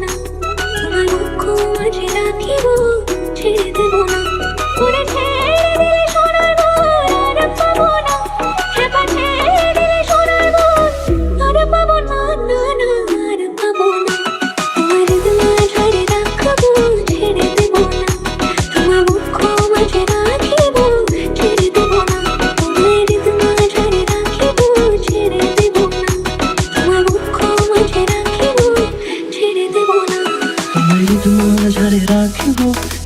না তোমার মুখ মাঝে রাখিব।